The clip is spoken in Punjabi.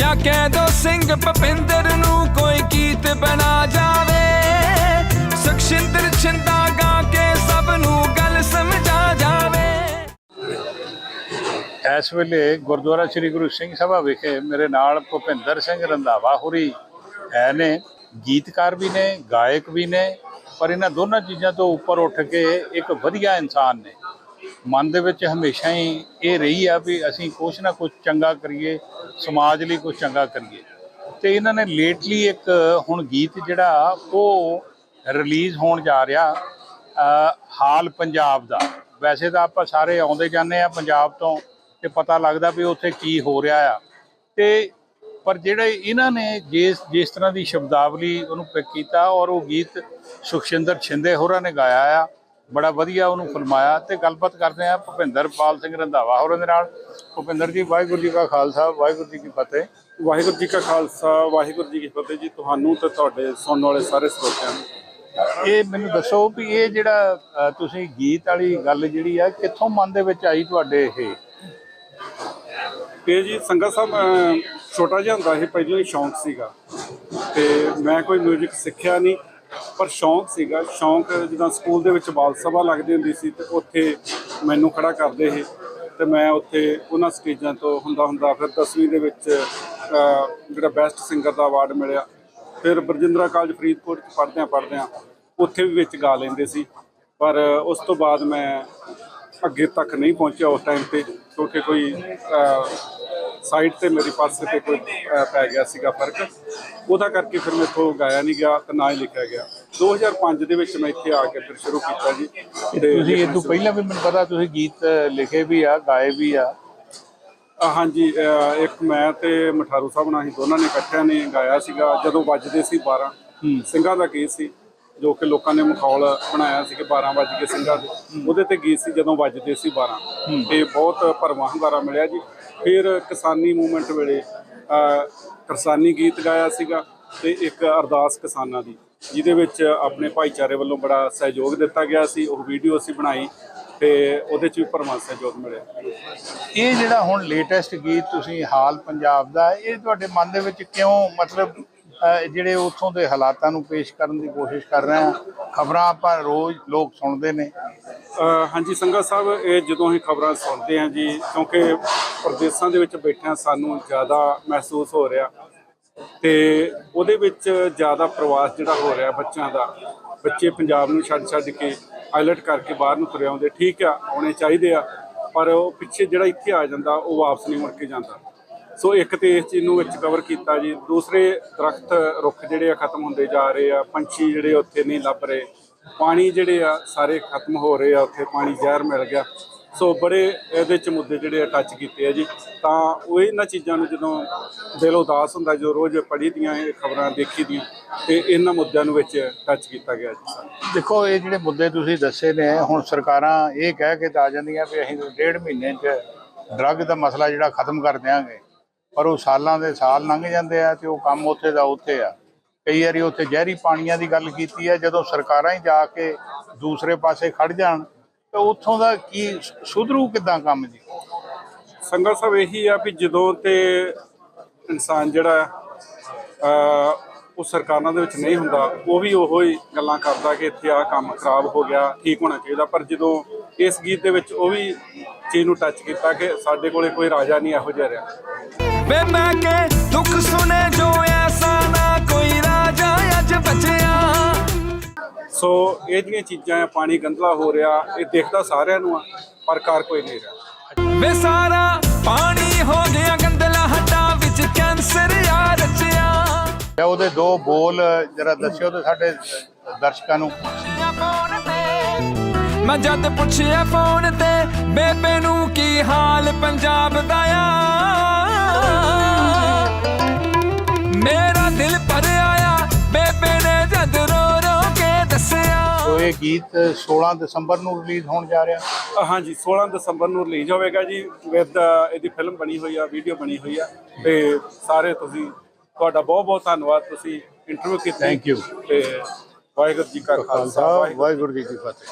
ਜਾਂ ਕਹਿ ਦੋ ਸਿੰਘ ਭਪਿੰਦਰ ਨੂੰ ਕੋਈ ਗੀਤ ਬਣਾ ਜਾਵੇ। ਸੁਖਸ਼ਿੰਦਰ ਛਿੰਦਾ ਗਾ ਕੇ ਸਭ ਨੂੰ ਗੱਲ ਸਮਝਾ ਜਾਵੇ। ਇਸ ਵੇਲੇ ਗੁਰਦੁਆਰਾ ਸ੍ਰੀ ਗੁਰੂ ਸਿੰਘ ਸਭਾ ਵਿਖੇ ਮੇਰੇ ਨਾਲ ਭੁਪਿੰਦਰ ਸਿੰਘ ਰੰਧਾਵਾ ਹੁਰੀ ਹੈ ਨੇ। ਗੀਤਕਾਰ ਵੀ ਨੇ, ਗਾਇਕ ਵੀ ਨੇ, ਪਰ ਇਹਨਾਂ ਦੋਨਾਂ ਚੀਜ਼ਾਂ ਤੋਂ ਉੱਪਰ ਉੱਠ ਕੇ ਇੱਕ ਵਧੀਆ ਇਨਸਾਨ ਨੇ। ਮਨ ਦੇ ਵਿੱਚ ਹਮੇਸ਼ਾ ਹੀ ਇਹ ਰਹੀ ਆ ਵੀ ਅਸੀਂ ਕੁਛ ਨਾ ਕੁਛ ਚੰਗਾ ਕਰੀਏ, ਸਮਾਜ ਲਈ ਕੁਛ ਚੰਗਾ ਕਰੀਏ। ਤੇ ਇਹਨਾਂ ਨੇ ਲੇਟਲੀ ਇੱਕ ਹੁਣ ਗੀਤ ਜਿਹੜਾ ਉਹ ਰਿਲੀਜ਼ ਹੋਣ ਜਾ ਰਿਹਾ ਹਾਲ ਪੰਜਾਬ ਦਾ। ਵੈਸੇ ਤਾਂ ਆਪਾਂ ਸਾਰੇ ਆਉਂਦੇ ਜਾਂਦੇ ਆ ਪੰਜਾਬ ਤੋਂ ਤੇ ਪਤਾ ਲੱਗਦਾ ਵੀ ਉੱਥੇ ਕੀ ਹੋ ਰਿਹਾ ਆ। ਤੇ ਪਰ ਜਿਹੜੇ ਇਹਨਾਂ ਨੇ ਜਿਸ ਜਿਸ ਤਰ੍ਹਾਂ ਦੀ ਸ਼ਬਦਾਵਲੀ ਉਹਨੂੰ ਪਿਕ ਕੀਤਾ ਔਰ ਉਹ ਗੀਤ ਸੁਖਸ਼ਿੰਦਰ ਛਿੰਦੇ ਹੋਰਾਂ ਨੇ ਗਾਇਆ ਆ ਬੜਾ ਵਧੀਆ ਉਹਨੂੰ ਫਿਲਮਾਇਆ ਤੇ ਗੱਲਬਾਤ ਕਰਦੇ ਆ ਭੁਪਿੰਦਰ ਪਾਲ ਸਿੰਘ ਰੰਧਾਵਾ ਹੋਰਾਂ ਦੇ ਨਾਲ। ਭੁਪਿੰਦਰ ਜੀ ਵਾਹਿਗੁਰੂ ਜੀ ਕਾ ਖਾਲਸਾ ਵਾਹਿਗੁਰੂ ਜੀ ਕੀ ਫਤਿਹ। ਵਾਹਿਗੁਰੂ ਜੀ ਕਾ ਖਾਲਸਾ ਵਾਹਿਗੁਰੂ ਜੀ ਕੀ ਫਤਿਹ ਜੀ ਤੁਹਾਨੂੰ ਤੇ ਤੁਹਾਡੇ ਸੁਣਨ ਵਾਲੇ ਸਾਰੇ ਸਰੋਤਿਆਂ ਨੂੰ। ਇਹ ਮੈਨੂੰ ਦੱਸੋ ਵੀ ਇਹ ਜਿਹੜਾ ਤੁਸੀਂ ਗੀਤ ਵਾਲੀ ਗੱਲ ਜਿਹੜੀ ਆ ਕਿੱਥੋਂ ਮਨ ਦੇ ਵਿੱਚ ਆਈ ਤੁਹਾਡੇ ਇਹ? ਇਹ ਜੀ ਸੰਗਤ ਸਾਹਿਬ ਛੋਟਾ ਜਿਹਾ ਹੁੰਦਾ ਸੀ ਪਹਿਲਾਂ ਹੀ ਸ਼ੌਂਕ ਸੀਗਾ। ਤੇ ਮੈਂ ਕੋਈ 뮤직 ਸਿੱਖਿਆ ਨਹੀਂ। ਪਰ ਸ਼ੌਂਕ ਸੀਗਾ, ਸ਼ੌਂਕ ਜਦੋਂ ਸਕੂਲ ਦੇ ਵਿੱਚ ਬਾਲ ਸਭਾ ਲੱਗਦੀ ਹੁੰਦੀ ਸੀ ਤੇ ਉੱਥੇ ਮੈਨੂੰ ਖੜਾ ਕਰਦੇ ਸੀ ਤੇ ਮੈਂ ਉੱਥੇ ਉਹਨਾਂ ਸਟੇਜਾਂ ਤੋਂ ਹੁੰਦਾ ਹੁੰਦਾ ਫਿਰ 10ਵੀਂ ਦੇ ਵਿੱਚ ਜਿਹੜਾ ਬੈਸਟ ਸਿੰਗਰ ਦਾ ਅਵਾਰਡ ਮਿਲਿਆ। ਫਿਰ ਬਰਜਿੰਦਰਾ ਕਾਲਜ ਫਰੀਦਕੋਟ ਚ ਪੜ੍ਹਦਿਆਂ ਪੜ੍ਹਦਿਆਂ ਉੱਥੇ ਵੀ ਵਿੱਚ ਗਾ ਲੈਂਦੇ ਸੀ। ਪਰ ਉਸ ਤੋਂ ਬਾਅਦ ਮੈਂ ਅੱਗੇ ਤੱਕ ਨਹੀਂ ਪਹੁੰਚਿਆ ਉਸ ਟਾਈਮ ਤੇ ਕਿਉਂਕਿ ਕੋਈ ਸਾਈਡ ਤੇ ਮੇਰੇ ਪਾਸੇ ਤੇ ਕੋਈ ਪੈ ਗਿਆ ਸੀਗਾ ਫ਼ਰਕ। ਉਹਦਾ ਕਰਕੇ ਫਿਰ ਮੇਥੋਂ ਗਾਇਆ ਨਹੀਂ ਗਿਆ ਤੇ ਨਾ ਹੀ ਲਿਖਿਆ ਗਿਆ। 2005 ਦੇ ਵਿੱਚ ਮੈਂ ਇੱਥੇ ਆ ਕੇ ਫਿਰ ਸ਼ੁਰੂ ਕੀਤਾ ਜੀ। ਤੇ ਤੁਸੀਂ ਇਹ ਤੋਂ ਪਹਿਲਾਂ ਵੀ ਮੈਨੂੰ ਪਤਾ ਤੁਸੀਂ ਗੀਤ ਲਿਖੇ ਵੀ ਆ ਗਾਏ ਵੀ ਆ। ਹਾਂਜੀ ਇੱਕ ਮੈਂ ਤੇ ਮਠਾਰੂ ਸਾਹਿਬ ਨਾਲ ਅਸੀਂ ਦੋਨਾਂ ਨੇ ਇਕੱਠਿਆਂ ਨੇ ਗਾਇਆ ਸੀਗਾ। ਜਦੋਂ ਵੱਜਦੇ ਸੀ 12 ਸਿੰਘਾਂ ਦਾ ਗੀਤ ਸੀ ਜੋ ਕਿ ਲੋਕਾਂ ਨੇ ਮਖੌਲ ਬਣਾਇਆ ਸੀ ਕਿ 12 ਵੱਜ ਕੇ ਸਿੰਘਾਂ ਦੇ। ਉਹਦੇ ਤੇ ਗੀਤ ਸੀ ਜਦੋਂ ਵੱਜਦੇ ਸੀ 12 ਤੇ ਬਹੁਤ ਭਰਵਾਂ ਹੁੰਗਾਰਾ ਮਿਲਿਆ ਜੀ। ਫਿਰ ਕਿਸਾਨੀ ਮੂਵਮੈਂਟ ਵੇਲੇ ਕਿਸਾਨੀ ਗੀਤ ਗਾਇਆ ਸੀਗਾ ਤੇ ਇੱਕ ਅਰਦਾਸ ਕਿਸਾਨਾਂ ਦੀ। ਜਿਹਦੇ ਵਿੱਚ ਆਪਣੇ ਭਾਈਚਾਰੇ ਵੱਲੋਂ ਬੜਾ ਸਹਿਯੋਗ ਦਿੱਤਾ ਗਿਆ ਸੀ ਉਹ ਵੀਡੀਓ ਅਸੀਂ ਬਣਾਈ ਤੇ ਉਹਦੇ ਚ ਵੀ ਭਰਵਾਂ ਸਹਿਯੋਗ ਮਿਲਿਆ। ਇਹ ਜਿਹੜਾ ਹੁਣ ਲੇਟੈਸਟ ਗੀਤ ਤੁਸੀਂ ਹਾਲ ਪੰਜਾਬ ਦਾ ਇਹ ਤੁਹਾਡੇ ਮਨ ਦੇ ਵਿੱਚ ਕਿਉਂ ਮਤਲਬ ਜਿਹੜੇ ਉੱਥੋਂ ਦੇ ਹਾਲਾਤਾਂ ਨੂੰ ਪੇਸ਼ ਕਰਨ ਦੀ ਕੋਸ਼ਿਸ਼ ਕਰ ਰਹੇ ਆ ਖਬਰਾਂ ਆਪਾਂ ਰੋਜ਼ ਲੋਕ ਸੁਣਦੇ ਨੇ। ਹਾਂਜੀ ਸੰਗਾ ਸਾਹਿਬ ਇਹ ਜਦੋਂ ਅਸੀਂ ਖਬਰਾਂ ਸੁਣਦੇ ਹਾਂ ਜੀ ਕਿਉਂਕਿ ਪ੍ਰਦੇਸ਼ਾਂ ਦੇ ਵਿੱਚ ਬੈਠਿਆਂ ਸਾਨੂੰ ਜ਼ਿਆਦਾ ਮਹਿਸੂਸ ਹੋ ਰਿਹਾ। ਤੇ ਉਹਦੇ ਵਿੱਚ ਜ਼ਿਆਦਾ ਪ੍ਰਵਾਸ ਜਿਹੜਾ ਹੋ ਰਿਹਾ ਬੱਚਿਆਂ ਦਾ, ਬੱਚੇ ਪੰਜਾਬ ਨੂੰ ਛੱਡ ਛੱਡ ਕੇ ਆਈਲਟ ਕਰਕੇ ਬਾਹਰ ਨੂੰ ਤੁਰੇ ਆਉਂਦੇ, ਠੀਕ ਆ, ਆਉਣੇ ਚਾਹੀਦੇ ਆ, ਪਰ ਉਹ ਪਿੱਛੇ ਜਿਹੜਾ ਇੱਥੇ ਆ ਜਾਂਦਾ, ਉਹ ਵਾਪਸ ਨਹੀਂ ਮੁੜ ਕੇ ਜਾਂਦਾ। ਸੋ ਇੱਕ ਤੇ ਇਸ ਚੀਜ਼ ਨੂੰ ਵਿੱਚ ਕਵਰ ਕੀਤਾ ਜੀ, ਦੂਸਰੇ ਦਰਖਤ ਰੁੱਖ ਜਿਹੜੇ ਆ ਖਤਮ ਹੁੰਦੇ ਜਾ ਰਹੇ ਆ, ਪੰਛੀ ਜਿਹੜੇ ਉੱਥੇ ਨਹੀਂ ਲੱਭ ਰਹੇ, ਪਾਣੀ ਜਿਹੜੇ ਆ ਸਾਰੇ ਖਤਮ ਹੋ ਰਹੇ ਆ, ਉੱਥੇ ਪਾਣੀ ਜ਼ਹਿਰ ਮਿਲ ਗਿਆ। ਸੋ ਬੜੇ ਇਹਦੇ ਚ ਮੁੱਦੇ ਜਿਹੜੇ ਆ ਟੱਚ ਕੀਤੇ ਆ ਜੀ। ਤਾਂ ਉਹ ਇਹਨਾਂ ਚੀਜ਼ਾਂ ਨੂੰ ਜਦੋਂ ਦਿਲ ਉਦਾਸ ਹੁੰਦਾ, ਜੋ ਰੋਜ਼ ਪੜ੍ਹੀ ਦੀਆਂ ਇਹ ਖਬਰਾਂ ਦੇਖੀ ਦੀਆਂ, ਤੇ ਇਹਨਾਂ ਮੁੱਦਿਆਂ ਨੂੰ ਵਿੱਚ ਟੱਚ ਕੀਤਾ ਗਿਆ ਜੀ। ਦੇਖੋ, ਇਹ ਜਿਹੜੇ ਮੁੱਦੇ ਤੁਸੀਂ ਦੱਸੇ ਨੇ, ਹੁਣ ਸਰਕਾਰਾਂ ਇਹ ਕਹਿ ਕੇ ਤਾਂ ਆ ਜਾਂਦੀਆਂ ਵੀ ਅਸੀਂ ਡੇਢ ਮਹੀਨੇ 'ਚ ਡਰੱਗ ਦਾ ਮਸਲਾ ਜਿਹੜਾ ਖਤਮ ਕਰ ਦਿਆਂਗੇ, ਪਰ ਉਹ ਸਾਲਾਂ ਦੇ ਸਾਲ ਲੰਘ ਜਾਂਦੇ ਆ ਤੇ ਉਹ ਕੰਮ ਉੱਥੇ ਦਾ ਉੱਥੇ ਆ। ਕਈ ਵਾਰੀ ਉੱਥੇ ਜ਼ਹਿਰੀ ਪਾਣੀਆਂ ਦੀ ਗੱਲ ਕੀਤੀ ਹੈ ਜਦੋਂ ਸਰਕਾਰਾਂ ਹੀ ਜਾ ਕੇ ਦੂਸਰੇ ਪਾਸੇ ਖੜ ਜਾਣ ਤਾਂ ਉੱਥੋਂ ਦਾ ਕੀ ਸੁਧਰੂ ਕਿਦਾਂ ਕੰਮ ਜੀ? ਸੰਗਤ ਸਾਹਿਬ ਇਹੀ ਆ ਵੀ ਜਦੋਂ ਤੇ ਇਨਸਾਨ ਜਿਹੜਾ ਉਹ ਸਰਕਾਰਾਂ ਦੇ ਵਿੱਚ ਨਹੀਂ ਹੁੰਦਾ ਉਹ ਵੀ ਉਹੋ ਹੀ ਗੱਲਾਂ ਕਰਦਾ ਕਿ ਇੱਥੇ ਆ ਕੰਮ ਖਰਾਬ ਹੋ ਗਿਆ ਠੀਕ ਹੋਣਾ ਚਾਹੀਦਾ। ਪਰ ਜਦੋਂ ਇਸ ਗੀਤ ਦੇ ਵਿੱਚ ਉਹ ਵੀ ਚੀਜ਼ ਨੂੰ ਟੱਚ ਕੀਤਾ ਕਿ ਸਾਡੇ ਕੋਲੇ ਕੋਈ ਰਾਜਾ ਨਹੀਂ ਇਹੋ ਜਿਹਾ ਰਿਹਾ। ਵੇ ਮੈਂ ਕੇ ਦੁੱਖ ਸੁਣੇ ਜੋ ਐਸਾ ਨਾ ਕੋਈ ਰਾਜਾ ਅੱਜ ਬਚਿਆ। ਸੋ ਇਹ ਜਿਹੜੀਆਂ ਚੀਜ਼ਾਂ ਆ ਪਾਣੀ ਗੰਦਲਾ ਹੋ ਰਿਹਾ ਇਹ ਦੇਖਦਾ ਸਾਰਿਆਂ ਨੂੰ ਆ ਪਰ ਕਰ ਕੋਈ ਨਹੀਂ ਰਿਹਾ। ਵੇ ਸਾਰਾ ਪਾਣੀ ਹੋ ਗਿਆ ਗੰਦਲਾ ਹੱਡਾਂ ਵਿੱਚ ਕੈਂਸਰ ਆ ਰਚਿਆ। ਉਹਦੇ ਦੋ ਬੋਲ ਜਰਾ ਦੱਸਿਓ ਤੇ ਸਾਡੇ ਦਰਸ਼ਕਾਂ ਨੂੰ। ਮੈਂ ਜਦ ਪੁੱਛਿਆ ਫੋਨ ਤੇ ਬੇਬੇ ਨੂੰ ਕੀ ਹਾਲ ਪੰਜਾਬ ਦਾ ਆ? ਮੇਰਾ ਦਿਲ ਭਰਿਆ ਇਹ ਗੀਤ 16 ਦਸੰਬਰ ਨੂੰ ਰਿਲੀਜ਼ ਹੋਣ ਜਾ ਰਿਹਾ। ਹਾਂਜੀ 16 ਦਸੰਬਰ ਨੂੰ ਰਿਲੀਜ਼ ਹੋਵੇਗਾ ਜੀ। ਵਿਦ ਇਹਦੀ ਫਿਲਮ ਬਣੀ ਹੋਈ ਆ ਵੀਡੀਓ ਬਣੀ ਹੋਈ ਆ। ਤੇ ਸਾਰੇ ਤੁਸੀਂ ਤੁਹਾਡਾ ਬਹੁਤ ਬਹੁਤ ਧੰਨਵਾਦ। ਤੁਸੀਂ ਇੰਟਰਵਿਊ ਕੀਤੀ। Thank you. ਤੇ ਵਾਹਿਗੁਰੂ ਜੀ ਕਾ ਖਾਲਸਾ ਵਾਹਿਗੁਰੂ ਜੀ ਕੀ ਫਤਿਹ।